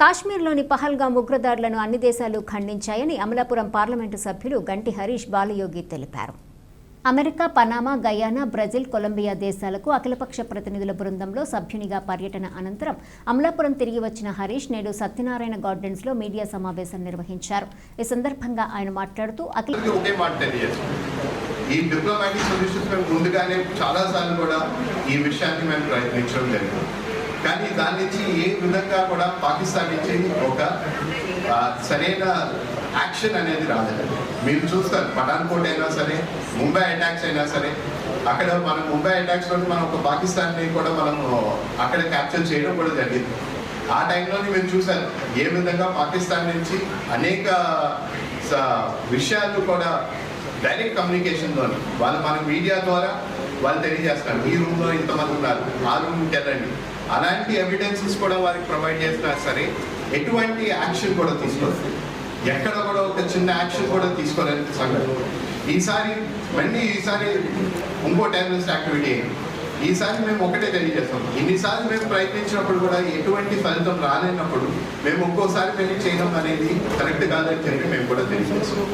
కాశ్మీర్లోని పహల్గా ఉగ్రదాడులను అన్ని దేశాలు ఖండించాయని అమలాపురం పార్లమెంటు సభ్యులు గంటి హరీష్ బాలయోగి తెలిపారు. America Panama Guyana Brazil Colombia దేశాలకు అఖిలపక్ష ప్రతినిధుల బృందంలో సభ్యునిగా పర్యటన అనంతరం అమలాపురం తిరిగి వచ్చిన హరీష్ నేడు సత్యనారాయణ గార్డెన్స్లో మీడియా సమావేశం నిర్వహించారు. ఈ సందర్భంగా ఆయన మాట్లాడుతూ అఖిల ఈ డిప్లొమాటిక్ సొల్యూషన్స్ మేము ముందుగానే చాలాసార్లు కూడా ఈ విషయాన్ని మేము ప్రయత్నించడం జరిగింది. దాని నుంచి ఏ విధంగా కూడా పాకిస్తాన్ నుంచి ఒక సరైన యాక్షన్ అనేది రాలేదు. మీరు చూస్తారు పఠాన్కోట్ అయినా సరే ముంబై అటాక్స్ అయినా సరే అక్కడ మనం ముంబై అటాక్స్లో మనం ఒక పాకిస్తాన్ని కూడా మనం అక్కడ క్యాప్చర్ చేయడం కూడా జరిగింది. ఆ టైంలోనే మీరు చూసారు ఏ విధంగా పాకిస్తాన్ నుంచి అనేక విషయాలు కూడా డైరెక్ట్ కమ్యూనికేషన్లో వాళ్ళు మన మీడియా ద్వారా వాళ్ళు తెలియజేస్తారు ఈ రూమ్లో ఇంతమంది ఉన్నారు. ఆ రూమ్కి వెళ్ళండి. అలాంటి ఎవిడెన్సెస్ కూడా వారికి ప్రొవైడ్ చేసినా సరే. ఎటువంటి యాక్షన్ కూడా తీసుకోవచ్చు ఎక్కడ కూడా ఒక చిన్న యాక్షన్ కూడా తీసుకోలేని సంగతి ఈసారి మళ్ళీ ఈసారి ఇంకో టెర్రరిస్ట్ యాక్టివిటీ ఈసారి మేము ఒకటే తెలియజేస్తాం. ఇన్నిసార్లు మేము ప్రయత్నించినప్పుడు కూడా ఎటువంటి ఫలితం రాలేనప్పుడు మేము ఒక్కోసారి వెళ్ళి చేయడం అనేది కరెక్ట్ కాదని చెప్పి మేము కూడా తెలియజేస్తాం.